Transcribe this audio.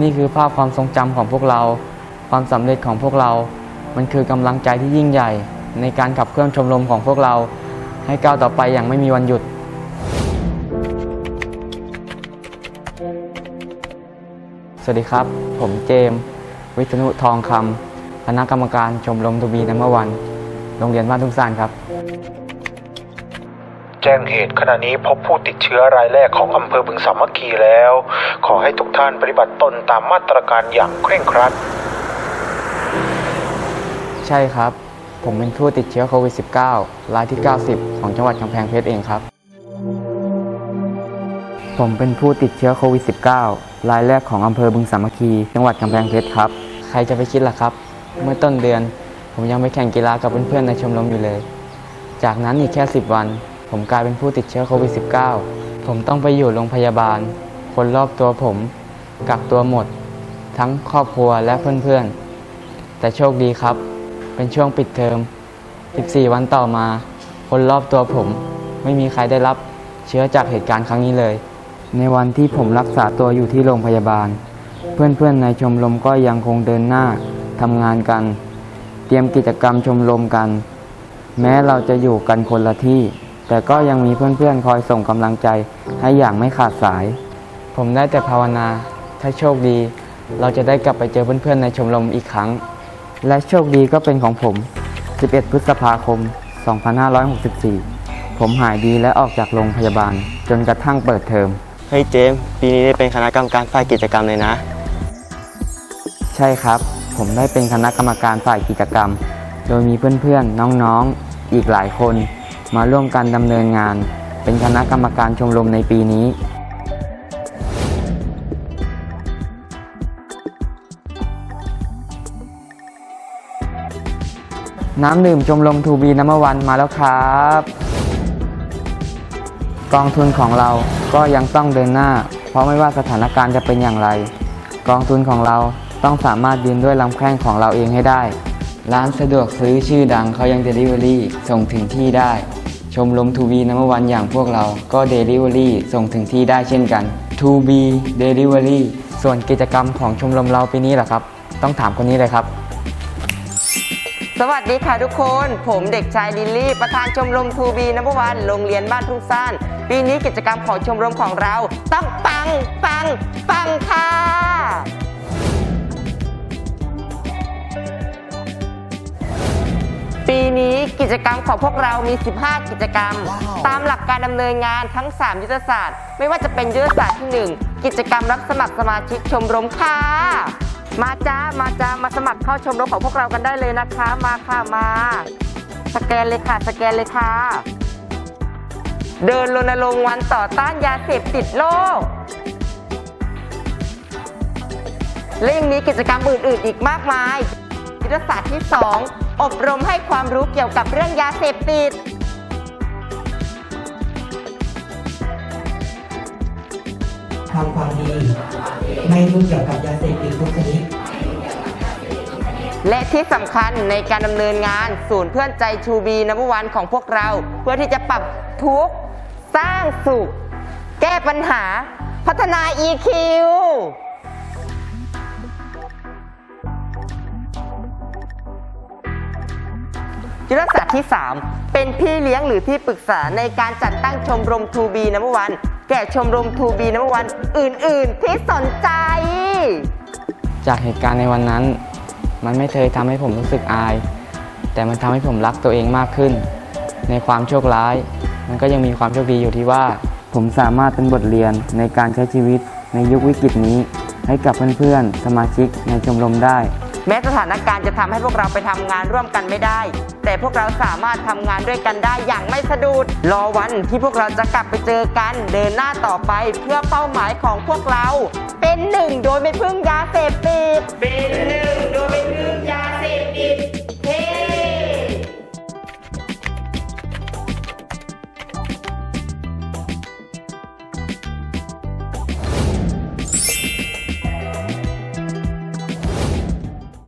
นี่คือภาพความทรงจำของพวกเรา ความสำเร็จของพวกเรา มันคือกำลังใจที่ยิ่งใหญ่ ในการขับเคลื่อนชมรมของพวกเรา ให้ก้าวต่อไปอย่างไม่มีวันหยุดสวัสดีครับ ผมเจมส์วิษณุทองคำคณะกรรมการชมรมทบีนัมเบอร์วัน โรงเรียนบ้านทุ่งซานครับ แจ้งเหตุขณะนี้พบผู้ติดเชื้อรายแรกของอำเภอบึงสามัคคีแล้ว ขอให้ทุกท่านปฏิบัติตนตามมาตรการอย่างเคร่งครัด ใช่ครับ ผมเป็นผู้ติดเชื้อโควิด -19 รายที่ 90 ของจังหวัดกำแพงเพชรเองครับ ผมเป็นผู้ติดเชื้อโควิด -19 รายแรกของอำเภอบึงสามัคคี จังหวัดกำแพงเพชรครับ ใครจะไปคิดล่ะครับ เมื่อต้นเดือน ผมยังไปแข่งกีฬากับเพื่อนๆในชมรมอยู่เลย จากนั้นอีกแค่ 10 วัน ผมกลายเป็นผู้ติดเชื้อโควิด -19 ผมต้องไปอยู่โรงพยาบาล คนรอบตัวผมกักตัวหมด ทั้งครอบครัวและเพื่อนๆ แต่โชคดีครับ เป็นช่วงปิดเทอม 14 วันต่อมา คนรอบตัวผมไม่มีใครได้รับเชื้อจากเหตุการณ์ครั้งนี้เลย ในวันที่ผมรักษาตัวอยู่ที่โรงพยาบาล เพื่อนๆ ในชมรมก็ยังคงเดินหน้าทำงานกัน เตรียมกิจกรรมชมรมกัน แม้เราจะอยู่กันคนละที่ แต่ก็ยังมีเพื่อนๆ คอยส่งกำลังใจให้อย่างไม่ขาดสาย ผมได้แต่ภาวนา ถ้าโชคดี เราจะได้กลับไปเจอเพื่อนๆ ในชมรมอีกครั้ง และโชคดีก็เป็นของผม 11 พฤษภาคม 2564 ผมหายดีและออกจากโรงพยาบาล จนกระทั่งเปิดเทอม เฮ้ยเจมส์ปีนี้ได้เป็นคณะกรรมการฝ่ายกิจกรรมเลยนะ ใช่ครับ ผมได้เป็นคณะกรรมการฝ่ายกิจกรรม โดยมีเพื่อนๆ น้องๆ อีกหลายคน มาร่วมกันดำเนินงาน เป็นคณะกรรมการชมรมในปีนี้ น้ำดื่มชมรมทูบีน้ำวันมาแล้วครับ กองทุนของเราก็ยังต้องเดินหน้า เพราะไม่ว่าสถานการณ์จะเป็นอย่างไร กองทุนของเราต้องสามารถยืนด้วยลำแข้งของเราเองให้ได้ ร้านสะดวกซื้อชื่อดังเขายังเดลิเวอรี่ส่งถึงที่ได้ ชมรมทูบีน้ำวันอย่างพวกเราก็เดลิเวอรี่ส่งถึงที่ได้เช่นกัน To be Delivery ส่วนกิจกรรมของชมรมเราปีนี้แหละครับ ต้องถามคนนี้เลยครับ สวัสดีค่ะทุกคน ผมเด็กชายลิลลี่ ประธานชมรมทูบีนับวันโรงเรียนบ้านทุ่งซ่านปีนี้กิจกรรมของชมรมของเรา ต้องปังปังปังค่ะ ปีนี้กิจกรรมของพวกเรามี 15 กิจกรรม ตามหลักการดำเนินงานทั้ง 3 ยุทธศาสตร์ ไม่ว่าจะเป็นยุทธศาสตร์ที่ 1 กิจกรรมรับสมัครสมาชิกชมรมค่ะ มาจ้ามาจ้ามาสมัครเข้าชมรมของพวกเรากันได้เลยนะคะ มาค่ะมา สแกนเลยค่ะ สแกนเลยค่ะ เดินรณรงค์วันต่อต้านยาเสพติดโลกและยังมีกิจกรรมอื่นๆอีกมากมายยุทธศาสตร์ที่ 2 อบรมให้ความรู้เกี่ยวกับเรื่องยาเสพติด ทำความดี ไม่ยุ่งเกี่ยวกับยาเสพติดทุกชนิดและที่สำคัญในการดำเนินงานศูนย์เพื่อนใจชูบีนับวันของพวกเรา เพื่อที่จะปรับทุกข์ สร้างสุข แก้ปัญหา พัฒนา EQ ยุทธศาสตร์ที่ 3 เป็นพี่เลี้ยงหรือที่ปรึกษาในการจัดตั้งชมรมทูบีนับวันแก่ชมรมทูบีนับวันอื่น ๆ ที่สนใจ จากเหตุการณ์ในวันนั้น มันไม่เคยทำให้ผมรู้สึกอาย แต่มันทำให้ผมรักตัวเองมากขึ้น ในความโชคร้าย มันก็ยังมีความโชคดีอยู่ที่ว่า ผมสามารถเป็นบทเรียนในการใช้ชีวิตในยุควิกฤตนี้ ให้กับเพื่อนๆ สมาชิกในชมรมได้ แม้สถานการณ์จะทำให้พวกเราไปทำงานร่วมกันไม่ได้ แต่พวกเราสามารถทำงานด้วยกันได้อย่างไม่สะดุดรอวันที่พวกเราจะกลับไปเจอกันเดินหน้าต่อไปเพื่อเป้าหมายของพวกเรา เป็นหนึ่งโดยไม่พึ่งยาเสพติดเป็นหนึ่งโดยไม่พึ่งยาเสพติด